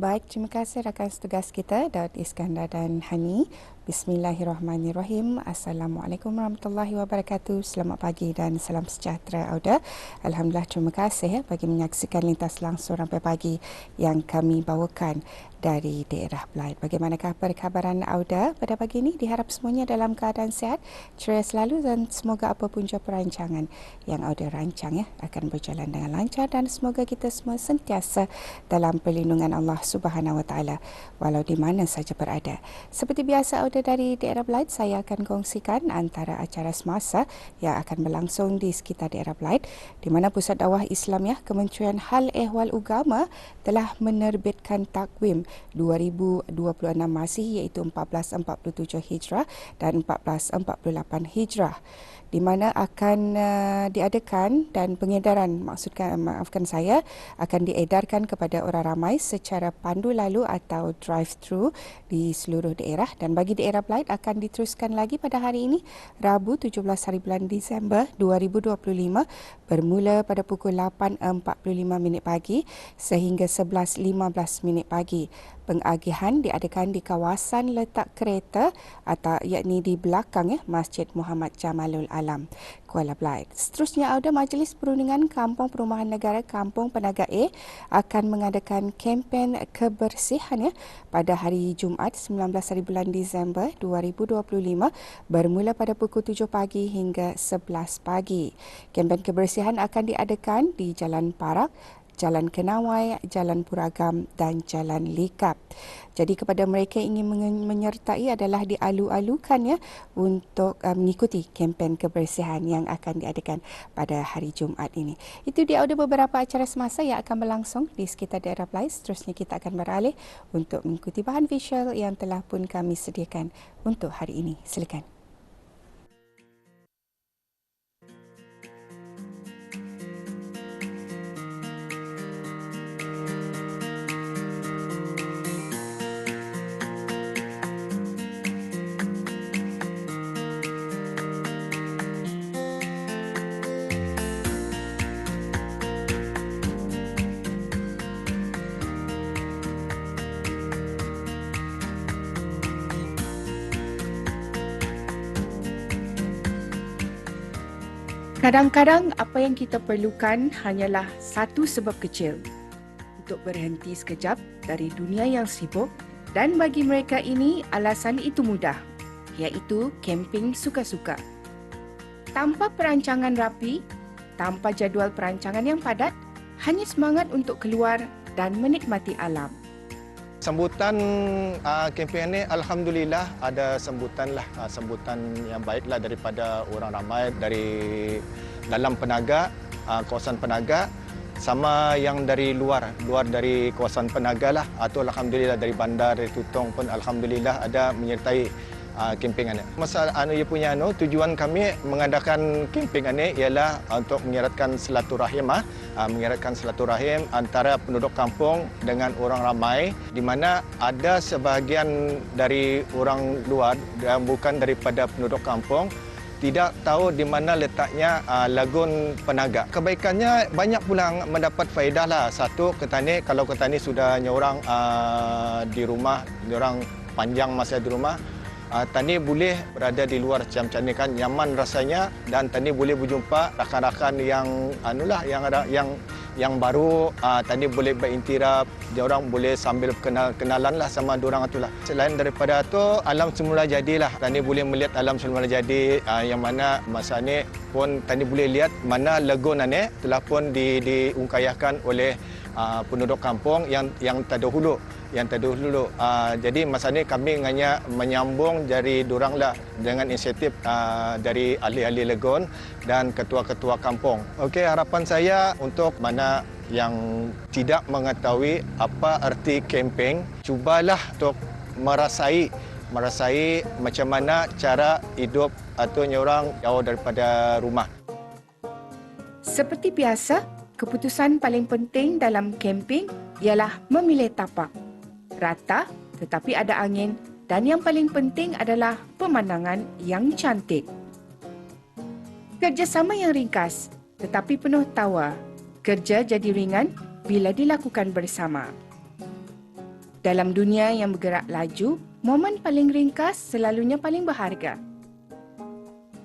Baik, terima kasih rakan setugas kita Daud Iskandar dan Hani. Bismillahirrahmanirrahim. Assalamualaikum warahmatullahi wabarakatuh. Selamat pagi dan salam sejahtera Auda. Alhamdulillah terima kasih ya bagi menyaksikan lintas langsung sampai pagi yang kami bawakan dari daerah Blight. Bagaimanakah perkabaran Auda pada pagi ini? Diharap semuanya dalam keadaan sehat, ceria selalu dan semoga apapun jua perancangan yang Auda rancang ya akan berjalan dengan lancar dan semoga kita semua sentiasa dalam perlindungan Allah Subhanahu Wa Taala walau di mana saja berada. Seperti biasa Auda dari daerah Blight saya akan kongsikan antara acara semasa yang akan berlangsung di sekitar daerah Blight di mana Pusat Dakwah Islam ya Kementerian Hal Ehwal Ugama telah menerbitkan takwim 2026 Masih iaitu 1447 Hijrah dan 1448 Hijrah di mana akan uh, diadakan dan pengedaran maksudkan maafkan saya akan diedarkan kepada orang ramai secara pandu lalu atau drive thru di seluruh daerah. Dan bagi daerah Blight akan diteruskan lagi pada hari ini Rabu 17 hari bulan Disember 2025 bermula pada pukul 8.45 minit pagi sehingga 11.15 minit pagi. Pengagihan diadakan di kawasan letak kereta atau yakni di belakang ya Masjid Muhammad Jamalul Alam Kuala Blight. Seterusnya ada Majlis Perundingan Kampung Perumahan Negara Kampung Penaga A akan mengadakan kempen kebersihan ya pada hari Jumaat 19 hari bulan Disember 2025 bermula pada pukul 7 pagi hingga 11 pagi. Kempen kebersihan akan diadakan di Jalan Parak Jalan Kenawai, Jalan Puragam dan Jalan Likap. Jadi kepada mereka yang ingin menyertai adalah dialu-alukan ya untuk uh, mengikuti kempen kebersihan yang akan diadakan pada hari Jumaat ini. Itu dia ada beberapa acara semasa yang akan berlangsung di sekitar daerah Pelais. Seterusnya kita akan beralih untuk mengikuti bahan visual yang telah pun kami sediakan untuk hari ini. Silakan. Kadang-kadang apa yang kita perlukan hanyalah satu sebab kecil untuk berhenti sekejap dari dunia yang sibuk dan bagi mereka ini alasan itu mudah iaitu camping suka-suka. Tanpa perancangan rapi, tanpa jadual perancangan yang padat, hanya semangat untuk keluar dan menikmati alam. Sambutan uh, kempen ini Alhamdulillah ada sambutan lah. Uh, sambutan yang baiklah daripada orang ramai dari dalam penaga uh, kawasan penaga sama yang dari luar. Luar dari kawasan penaga lah. Atau Alhamdulillah dari bandar dari Tutong pun Alhamdulillah ada menyertai uh, camping ini. Masa anu ia punya anu tujuan kami mengadakan camping ini ialah untuk mengeratkan silaturahim ah uh, mengeratkan silaturahim antara penduduk kampung dengan orang ramai di mana ada sebahagian dari orang luar dan bukan daripada penduduk kampung tidak tahu di mana letaknya uh, lagun penaga. Kebaikannya banyak pulang mendapat faedah lah. Satu, ketani kalau ketani sudah nyorang uh, di rumah, orang panjang masa di rumah, uh, tani boleh berada di luar macam-macam ni kan. Nyaman rasanya dan tani boleh berjumpa rakan-rakan yang anulah yang ada yang yang baru. Uh, tani boleh berinteraksi dia orang boleh sambil kenal kenalan lah sama dia orang itulah selain daripada tu alam semula jadilah. Tani boleh melihat alam semula jadi. Uh, yang mana masa ni pun tani boleh lihat mana lagun ni telah pun di diungkayahkan oleh uh, penduduk kampung yang yang terdahulu yang terdahulu. Uh, jadi masa ini kami hanya menyambung dari durang lah dengan inisiatif uh, dari ahli-ahli legon dan ketua-ketua kampung. Okey, harapan saya untuk mana yang tidak mengetahui apa arti camping, cubalah untuk merasai merasai macam mana cara hidup atau nyorang jauh daripada rumah. Seperti biasa, keputusan paling penting dalam camping ialah memilih tapak rata tetapi ada angin dan yang paling penting adalah pemandangan yang cantik. Kerjasama yang ringkas tetapi penuh tawa. Kerja jadi ringan bila dilakukan bersama. Dalam dunia yang bergerak laju, momen paling ringkas selalunya paling berharga.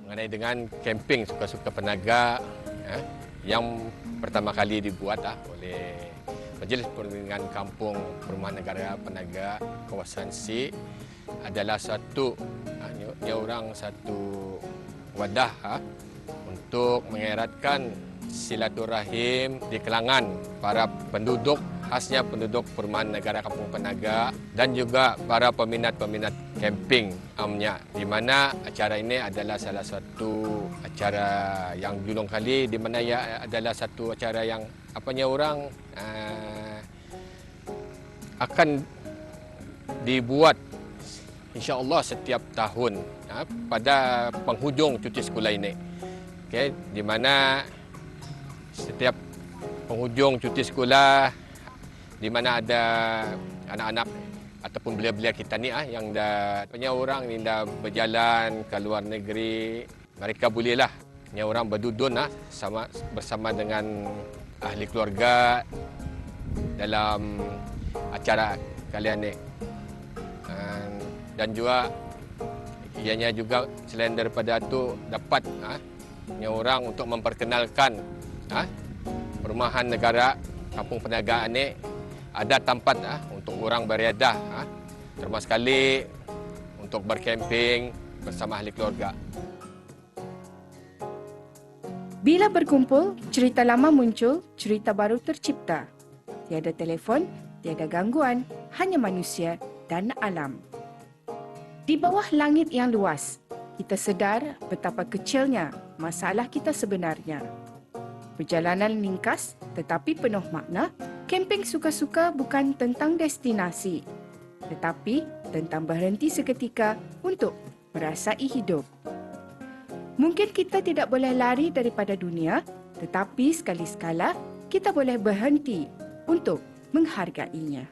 Mengenai dengan kemping suka-suka penaga eh, yang pertama kali dibuat ah, oleh Majlis Perundingan Kampung Perumahan Negara Penaga Kawasan C adalah satu ah, ni orang satu wadah ah, untuk mengeratkan silaturahim di kalangan para penduduk khasnya penduduk perumahan negara Kampung Penaga dan juga para peminat-peminat camping amnya di mana acara ini adalah salah satu acara yang julung kali di mana ia adalah satu acara yang apanya orang uh, akan dibuat insya-Allah setiap tahun uh, pada penghujung cuti sekolah ini. Okay, di mana setiap penghujung cuti sekolah di mana ada anak-anak ataupun belia-belia kita ni ah yang dah punya orang ni dah berjalan ke luar negeri mereka bolehlah punya orang berdudun ah sama bersama dengan ahli keluarga dalam acara kalian ni dan juga ianya juga selain daripada itu dapat ah orang untuk memperkenalkan ah perumahan negara kampung perniagaan ni ada tempat ah, untuk orang beriadah. Ah, termasuk sekali untuk berkemping bersama ahli keluarga. Bila berkumpul, cerita lama muncul, cerita baru tercipta. Tiada telefon, tiada gangguan, hanya manusia dan alam. Di bawah langit yang luas, kita sedar betapa kecilnya masalah kita sebenarnya. Perjalanan ringkas tetapi penuh makna Camping suka-suka bukan tentang destinasi, tetapi tentang berhenti seketika untuk merasai hidup. Mungkin kita tidak boleh lari daripada dunia, tetapi sekali-sekala kita boleh berhenti untuk menghargainya.